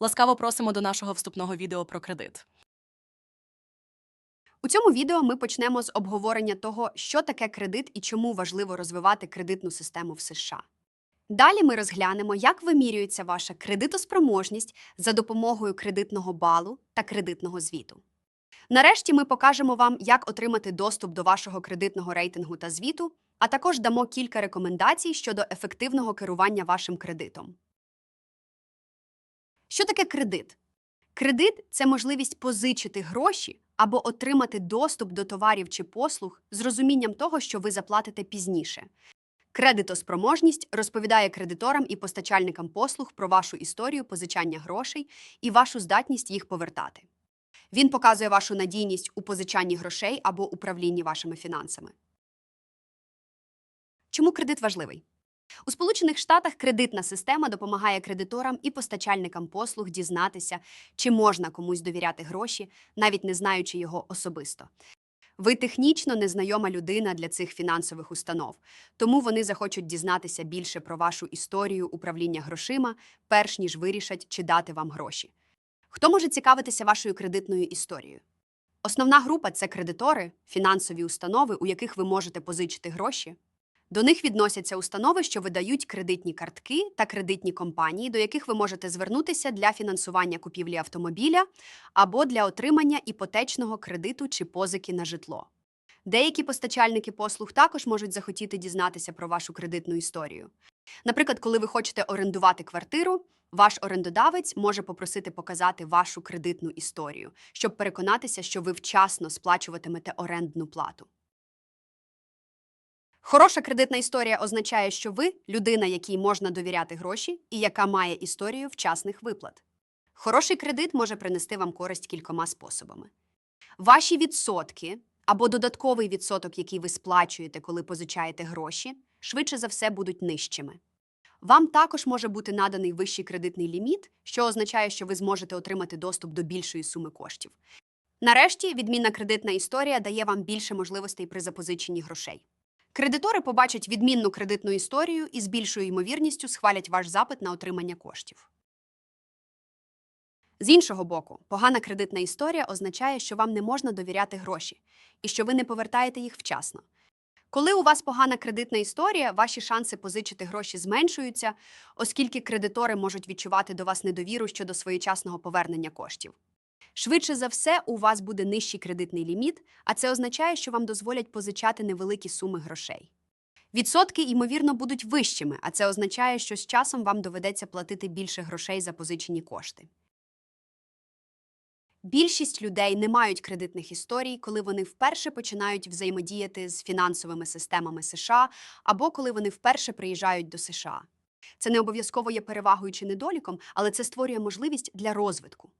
Ласкаво просимо до нашого вступного відео про кредит. У цьому відео ми почнемо з обговорення того, що таке кредит і чому важливо розвивати кредитну систему в США. Далі ми розглянемо, як вимірюється ваша кредитоспроможність за допомогою кредитного балу та кредитного звіту. Нарешті ми покажемо вам, як отримати доступ до вашого кредитного рейтингу та звіту, а також дамо кілька рекомендацій щодо ефективного керування вашим кредитом. Що таке кредит? Кредит це можливість позичити гроші або отримати доступ до товарів чи послуг з розумінням того, що ви заплатите пізніше. Кредитоспроможність розповідає кредиторам і постачальникам послуг про вашу історію позичання грошей і вашу здатність їх повертати. Він показує вашу надійність у позичанні грошей або управлінні вашими фінансами. Чому кредит важливий? У Сполучених Штатах кредитна система допомагає кредиторам і постачальникам послуг дізнатися, чи можна комусь довіряти гроші, навіть не знаючи його особисто. Ви технічно незнайома людина для цих фінансових установ, тому вони захочуть дізнатися більше про вашу історію управління грошима, перш ніж вирішать, чи дати вам гроші. Хто може цікавитися вашою кредитною історією? Основна група це кредитори, фінансові установи, у яких ви можете позичити гроші. До них відносяться установи, що видають кредитні картки та кредитні компанії, до яких ви можете звернутися для фінансування купівлі автомобіля або для отримання іпотечного кредиту чи позики на житло. Деякі постачальники послуг також можуть захотіти дізнатися про вашу кредитну історію. Наприклад, коли ви хочете орендувати квартиру, ваш орендодавець може попросити показати вашу кредитну історію, щоб переконатися, що ви вчасно сплачуватимете орендну плату. Хороша кредитна історія означає, що ви людина, якій можна довіряти гроші і яка має історію вчасних виплат. Хороший кредит може принести вам користь кількома способами. Ваші відсотки або додатковий відсоток, який ви сплачуєте, коли позичаєте гроші, швидше за все будуть нижчими. Вам також може бути наданий вищий кредитний ліміт, що означає, що ви зможете отримати доступ до більшої суми коштів. Нарешті, відмінна кредитна історія дає вам більше можливостей при запозиченні грошей. Кредитори побачать відмінну кредитну історію і з більшою ймовірністю схвалять ваш запит на отримання коштів. З іншого боку, погана кредитна історія означає, що вам не можна довіряти гроші і що ви не повертаєте їх вчасно. Коли у вас погана кредитна історія, ваші шанси позичити гроші зменшуються, оскільки кредитори можуть відчувати до вас недовіру щодо своєчасного повернення коштів. Швидше за все, у вас буде нижчий кредитний ліміт, а це означає, що вам дозволять позичати невеликі суми грошей. Відсотки, ймовірно, будуть вищими, а це означає, що з часом вам доведеться платити більше грошей за позичені кошти. Більшість людей не мають кредитних історій, коли вони вперше починають взаємодіяти з фінансовими системами США або коли вони вперше приїжджають до США. Це не обов'язково є перевагою чи недоліком, але це створює можливість для розвитку.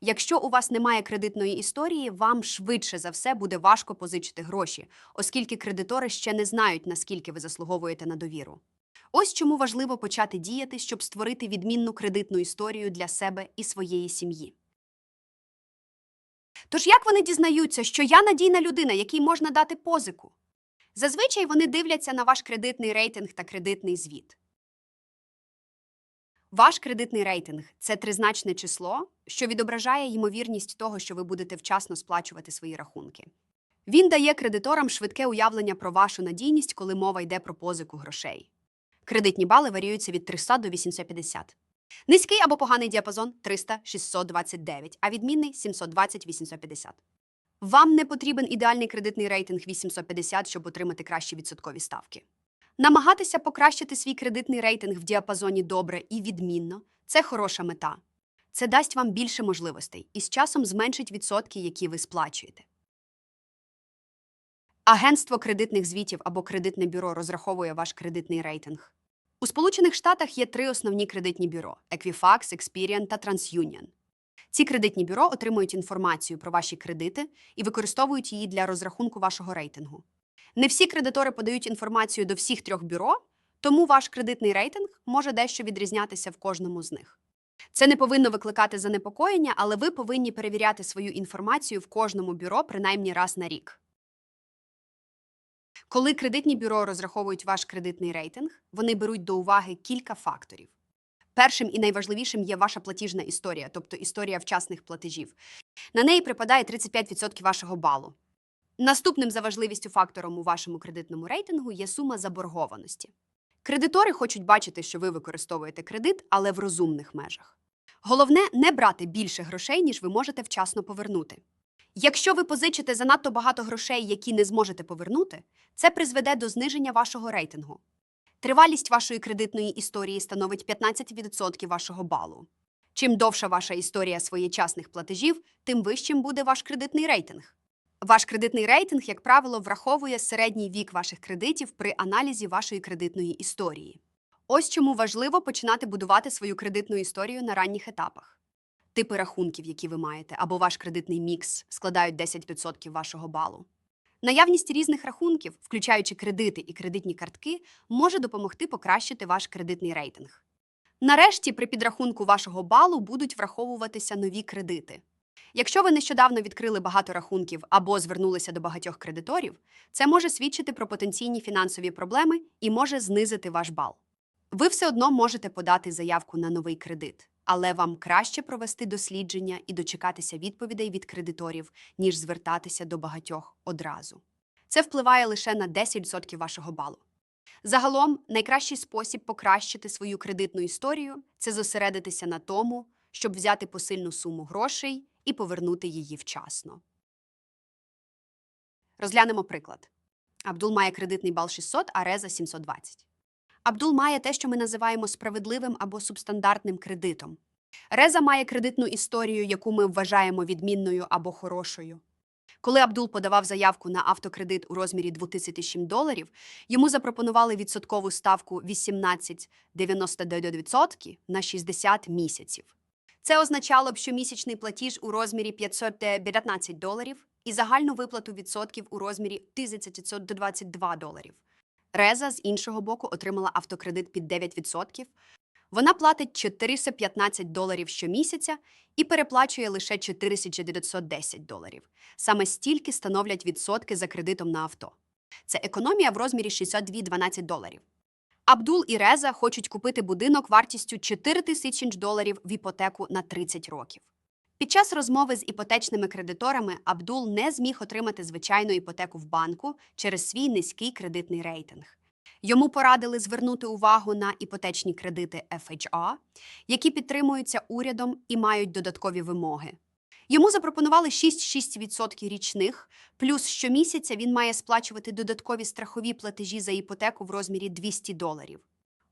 Якщо у вас немає кредитної історії, вам швидше за все буде важко позичити гроші, оскільки кредитори ще не знають, наскільки ви заслуговуєте на довіру. Ось чому важливо почати діяти, щоб створити відмінну кредитну історію для себе і своєї сім'ї. Тож як вони дізнаються, що я надійна людина, якій можна дати позику? Зазвичай вони дивляться на ваш кредитний рейтинг та кредитний звіт. Ваш кредитний рейтинг це тризначне число, що відображає ймовірність того, що ви будете вчасно сплачувати свої рахунки. Він дає кредиторам швидке уявлення про вашу надійність, коли мова йде про позику грошей. Кредитні бали варіюються від 300 до 850. Низький або поганий діапазон 300-629, а відмінний 720-850. Вам не потрібен ідеальний кредитний рейтинг 850, щоб отримати кращі відсоткові ставки. Намагатися покращити свій кредитний рейтинг в діапазоні добре і відмінно це хороша мета. Це дасть вам більше можливостей і з часом зменшить відсотки, які ви сплачуєте. Агентство кредитних звітів або кредитне бюро розраховує ваш кредитний рейтинг. У Сполучених Штатах є три основні кредитні бюро: Equifax, Experian та TransUnion. Ці кредитні бюро отримують інформацію про ваші кредити і використовують її для розрахунку вашого рейтингу. Не всі кредитори подають інформацію до всіх трьох бюро, тому ваш кредитний рейтинг може дещо відрізнятися в кожному з них. Це не повинно викликати занепокоєння, але ви повинні перевіряти свою інформацію в кожному бюро принаймні раз на рік. Коли кредитні бюро розраховують ваш кредитний рейтинг, вони беруть до уваги кілька факторів. Першим і найважливішим є ваша платіжна історія, тобто історія вчасних платежів. На неї припадає 35% вашого балу. Наступним за важливістю фактором у вашому кредитному рейтингу є сума заборгованості. Кредитори хочуть бачити, що ви використовуєте кредит, але в розумних межах. Головне не брати більше грошей, ніж ви можете вчасно повернути. Якщо ви позичите занадто багато грошей, які не зможете повернути, це призведе до зниження вашого рейтингу. Тривалість вашої кредитної історії становить 15% вашого балу. Чим довша ваша історія своєчасних платежів, тим вищим буде ваш кредитний рейтинг. Ваш кредитний рейтинг, як правило, враховує середній вік ваших кредитів при аналізі вашої кредитної історії. Ось чому важливо починати будувати свою кредитну історію на ранніх етапах. Типи рахунків, які ви маєте, або ваш кредитний мікс складають 10% вашого балу. Наявність різних рахунків, включаючи кредити і кредитні картки, може допомогти покращити ваш кредитний рейтинг. Нарешті, при підрахунку вашого балу будуть враховуватися нові кредити. Якщо ви нещодавно відкрили багато рахунків або звернулися до багатьох кредиторів, це може свідчити про потенційні фінансові проблеми і може знизити ваш бал. Ви все одно можете подати заявку на новий кредит, але вам краще провести дослідження і дочекатися відповідей від кредиторів, ніж звертатися до багатьох одразу. Це впливає лише на 10% вашого балу. Загалом, найкращий спосіб покращити свою кредитну історію це зосередитися на тому, щоб взяти посильну суму грошей і повернути її вчасно. Розглянемо приклад. Абдул має кредитний бал 600, а Реза 720. Абдул має те, що ми називаємо справедливим або субстандартним кредитом. Реза має кредитну історію, яку ми вважаємо відмінною або хорошою. Коли Абдул подавав заявку на автокредит у розмірі 2007 доларів, йому запропонували відсоткову ставку 18,99% на 60 місяців. Це означало б, що місячний платіж у розмірі 519 доларів і загальну виплату відсотків у розмірі 1922 доларів. Реза з іншого боку отримала автокредит під 9%. Вона платить 415 доларів щомісяця і переплачує лише 4910 доларів. Саме стільки становлять відсотки за кредитом на авто. Це економія в розмірі 62,12 доларів. Абдул і Реза хочуть купити будинок вартістю 4 тисячі доларів в іпотеку на 30 років. Під час розмови з іпотечними кредиторами Абдул не зміг отримати звичайну іпотеку в банку через свій низький кредитний рейтинг. Йому порадили звернути увагу на іпотечні кредити FHA, які підтримуються урядом і мають додаткові вимоги. Йому запропонували 6,6% річних, плюс щомісяця він має сплачувати додаткові страхові платежі за іпотеку в розмірі 200 доларів.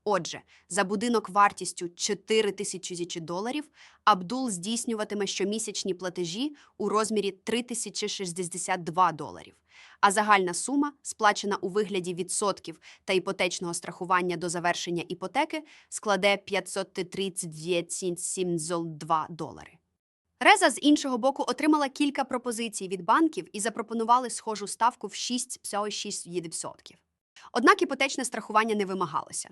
Отже, за будинок вартістю 4 тисячі доларів Абдул здійснюватиме щомісячні платежі у розмірі 3062 доларів, а загальна сума, сплачена у вигляді відсотків та іпотечного страхування до завершення іпотеки, складе 539,72 долари. Реза з іншого боку отримала кілька пропозицій від банків і запропонували схожу ставку в 6,6%. Однак іпотечне страхування не вимагалося.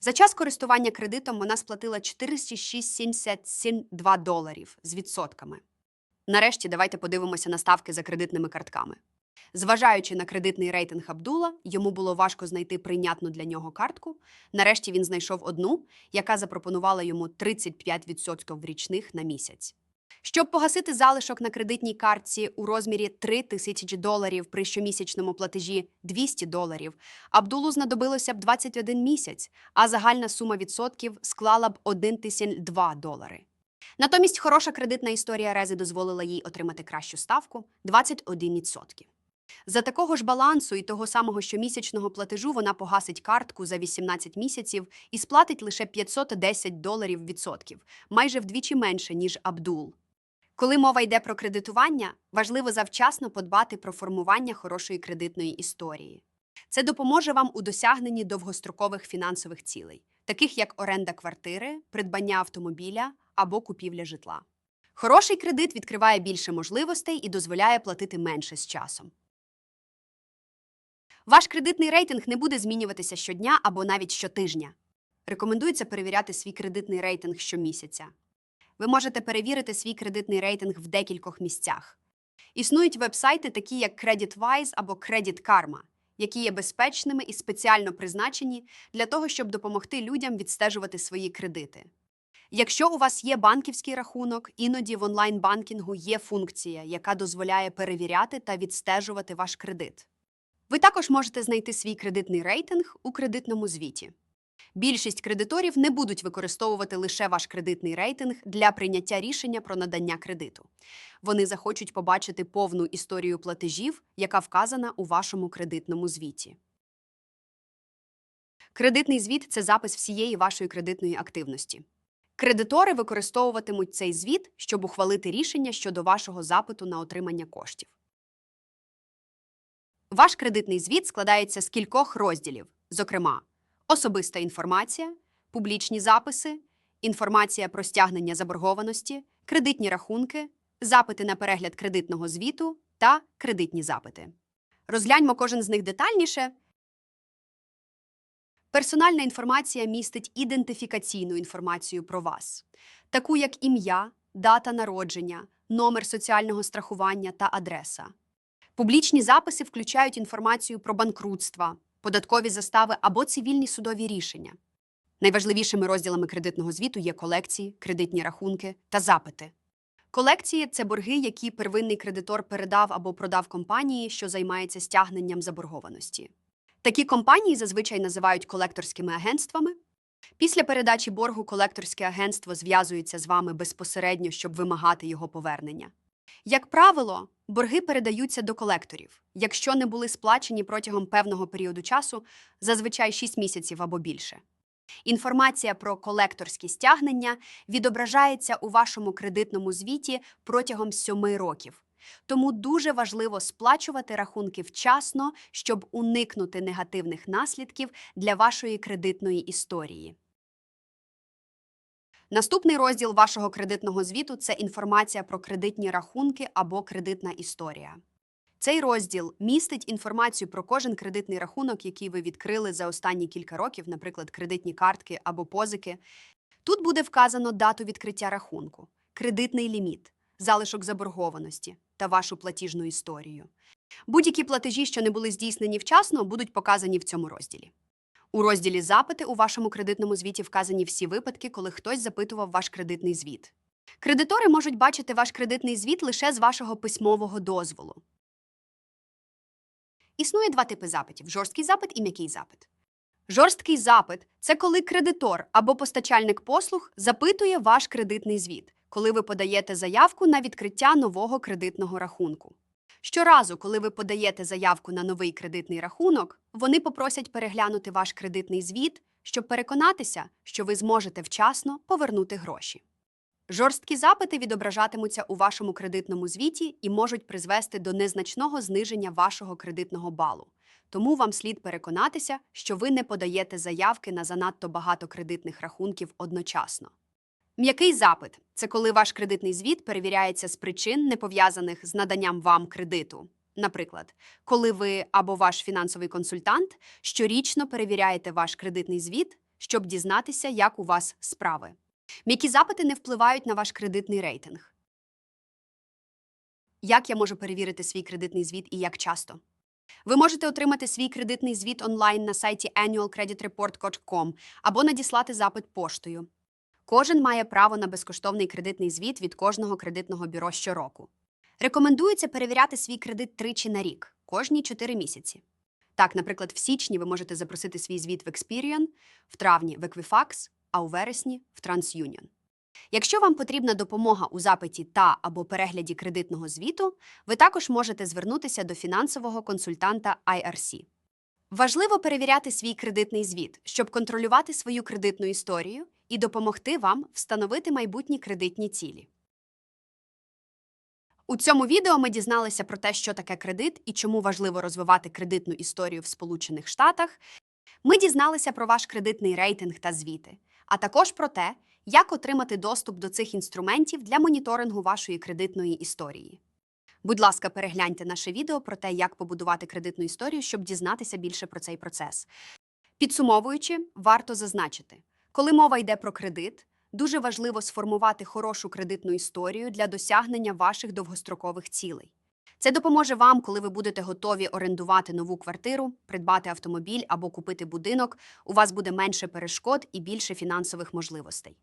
За час користування кредитом вона сплатила 406,72 доларів з відсотками. Нарешті давайте подивимося на ставки за кредитними картками. Зважаючи на кредитний рейтинг Абдула, йому було важко знайти прийнятну для нього картку. Нарешті він знайшов одну, яка запропонувала йому 35% в річних на місяць. Щоб погасити залишок на кредитній картці у розмірі 3 тисячі доларів при щомісячному платежі 200 доларів, Абдулу знадобилося б 21 місяць, а загальна сума відсотків склала б 1002 долари. Натомість хороша кредитна історія Рези дозволила їй отримати кращу ставку 21%. За такого ж балансу і того самого щомісячного платежу вона погасить картку за 18 місяців і сплатить лише 510 доларів відсотків, майже вдвічі менше, ніж Абдул. Коли мова йде про кредитування, важливо завчасно подбати про формування хорошої кредитної історії. Це допоможе вам у досягненні довгострокових фінансових цілей, таких як оренда квартири, придбання автомобіля або купівля житла. Хороший кредит відкриває більше можливостей і дозволяє платити менше з часом. Ваш кредитний рейтинг не буде змінюватися щодня або навіть щотижня. Рекомендується перевіряти свій кредитний рейтинг щомісяця. Ви можете перевірити свій кредитний рейтинг в декількох місцях. Існують вебсайти, такі як CreditWise або Credit Karma, які є безпечними і спеціально призначені для того, щоб допомогти людям відстежувати свої кредити. Якщо у вас є банківський рахунок, іноді в онлайн-банкінгу є функція, яка дозволяє перевіряти та відстежувати ваш кредит. Ви також можете знайти свій кредитний рейтинг у кредитному звіті. Більшість кредиторів не будуть використовувати лише ваш кредитний рейтинг для прийняття рішення про надання кредиту. Вони захочуть побачити повну історію платежів, яка вказана у вашому кредитному звіті. Кредитний звіт це запис всієї вашої кредитної активності. Кредитори використовуватимуть цей звіт, щоб ухвалити рішення щодо вашого запиту на отримання коштів. Ваш кредитний звіт складається з кількох розділів, зокрема, особиста інформація, публічні записи, інформація про стягнення заборгованості, кредитні рахунки, запити на перегляд кредитного звіту та кредитні запити. Розгляньмо кожен з них детальніше. Персональна інформація містить ідентифікаційну інформацію про вас, таку як ім'я, дата народження, номер соціального страхування та адреса. Публічні записи включають інформацію про банкрутства, податкові застави або цивільні судові рішення. Найважливішими розділами кредитного звіту є колекції, кредитні рахунки та запити. Колекції це борги, які первинний кредитор передав або продав компанії, що займається стягненням заборгованості. Такі компанії зазвичай називають колекторськими агентствами. Після передачі боргу колекторське агентство зв'язується з вами безпосередньо, щоб вимагати його повернення. Як правило, борги передаються до колекторів, якщо не були сплачені протягом певного періоду часу, зазвичай 6 місяців або більше. Інформація про колекторські стягнення відображається у вашому кредитному звіті протягом 7 років. Тому дуже важливо сплачувати рахунки вчасно, щоб уникнути негативних наслідків для вашої кредитної історії. Наступний розділ вашого кредитного звіту це інформація про кредитні рахунки або кредитна історія. Цей розділ містить інформацію про кожен кредитний рахунок, який ви відкрили за останні кілька років, наприклад, кредитні картки або позики. Тут буде вказано дату відкриття рахунку, кредитний ліміт, залишок заборгованості та вашу платіжну історію. Будь-які платежі, що не були здійснені вчасно, будуть показані в цьому розділі. У розділі Запити у вашому кредитному звіті вказані всі випадки, коли хтось запитував ваш кредитний звіт. Кредитори можуть бачити ваш кредитний звіт лише з вашого письмового дозволу. Існує два типи запитів: жорсткий запит і м'який запит. Жорсткий запит це коли кредитор або постачальник послуг запитує ваш кредитний звіт, коли ви подаєте заявку на відкриття нового кредитного рахунку. Щоразу, коли ви подаєте заявку на новий кредитний рахунок, вони попросять переглянути ваш кредитний звіт, щоб переконатися, що ви зможете вчасно повернути гроші. Жорсткі запити відображатимуться у вашому кредитному звіті і можуть призвести до незначного зниження вашого кредитного балу. Тому вам слід переконатися, що ви не подаєте заявки на занадто багато кредитних рахунків одночасно. М'який запит це коли ваш кредитний звіт перевіряється з причин, не пов'язаних з наданням вам кредиту. Наприклад, коли ви або ваш фінансовий консультант щорічно перевіряєте ваш кредитний звіт, щоб дізнатися, як у вас справи. М'які запити не впливають на ваш кредитний рейтинг. Як я можу перевірити свій кредитний звіт і як часто? Ви можете отримати свій кредитний звіт онлайн на сайті annualcreditreport.com або надіслати запит поштою. Кожен має право на безкоштовний кредитний звіт від кожного кредитного бюро щороку. Рекомендується перевіряти свій кредит тричі на рік, кожні 4 місяці. Так, наприклад, в січні ви можете запросити свій звіт в Experian, в травні в Equifax, а у вересні в TransUnion. Якщо вам потрібна допомога у запиті та або перегляді кредитного звіту, ви також можете звернутися до фінансового консультанта IRC. Важливо перевіряти свій кредитний звіт, щоб контролювати свою кредитну історію і допомогти вам встановити майбутні кредитні цілі. У цьому відео ми дізналися про те, що таке кредит і чому важливо розвивати кредитну історію в Сполучених Штатах. Ми дізналися про ваш кредитний рейтинг та звіти, а також про те, як отримати доступ до цих інструментів для моніторингу вашої кредитної історії. Будь ласка, перегляньте наше відео про те, як побудувати кредитну історію, щоб дізнатися більше про цей процес. Підсумовуючи, варто зазначити, коли мова йде про кредит, дуже важливо сформувати хорошу кредитну історію для досягнення ваших довгострокових цілей. Це допоможе вам, коли ви будете готові орендувати нову квартиру, придбати автомобіль або купити будинок. У вас буде менше перешкод і більше фінансових можливостей.